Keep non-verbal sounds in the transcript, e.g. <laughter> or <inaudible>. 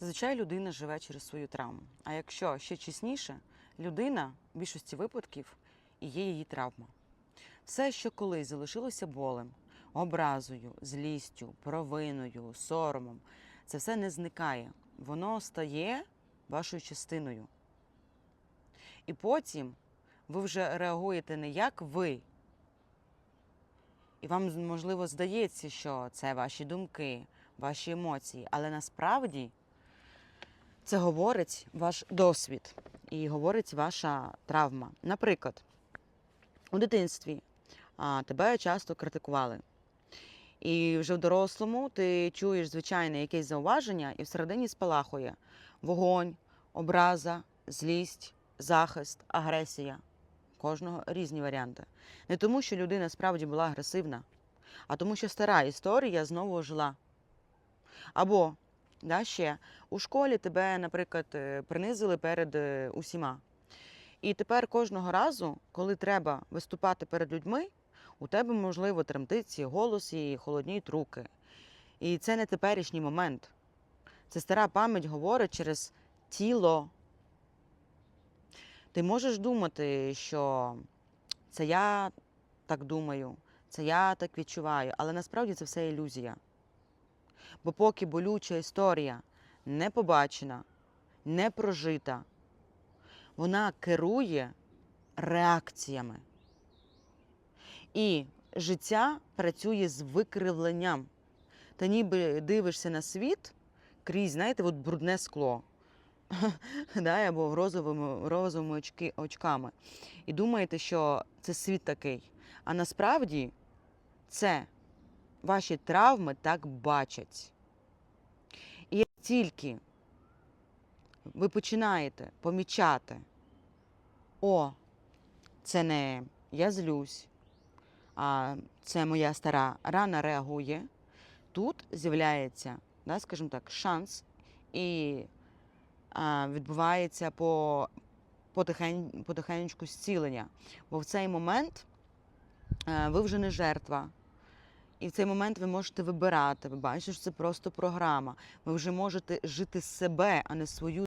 Зазвичай людина живе через свою травму. А якщо ще чесніше, людина в більшості випадків і є її травма. Все, що колись залишилося болем, образою, злістю, провиною, соромом, це все не зникає. Воно стає вашою частиною. І потім ви вже реагуєте не як ви. І вам, можливо, здається, що це ваші думки, ваші емоції, але насправді це говорить ваш досвід і говорить ваша травма. Наприклад, у дитинстві тебе часто критикували. І вже в дорослому ти чуєш звичайне якесь зауваження, і всередині спалахує вогонь, образа, злість, захист, агресія. Кожного різні варіанти. Не тому, що людина справді була агресивна, а тому, що стара історія знову ожила. Або да, ще у школі тебе, наприклад, е, принизили перед е, усіма. І тепер кожного разу, коли треба виступати перед людьми, у тебе, можливо, тремтить голос і холодніють руки. І це не теперішній момент. Це стара пам'ять говорить через тіло. Ти можеш думати, що це я так думаю, це я так відчуваю, але насправді це все ілюзія. Бо поки болюча історія не побачена, не прожита, вона керує реакціями. І життя працює з викривленням. Ти ніби дивишся на світ крізь, знаєте, от брудне скло. <laughs> да, або розовими, розовими очки, очками. І думаєте, що це світ такий. А насправді це ваші травми так бачать. І як тільки ви починаєте помічати, о, це не я злюсь, а це моя стара рана реагує, тут з'являється, да, скажімо так, шанс і а, відбувається по потихень, потихеньку зцілення. Бо в цей момент е, ви вже не жертва. І в цей момент ви можете вибирати. Ви бачите, що це просто програма. Ви вже можете жити себе, а не свою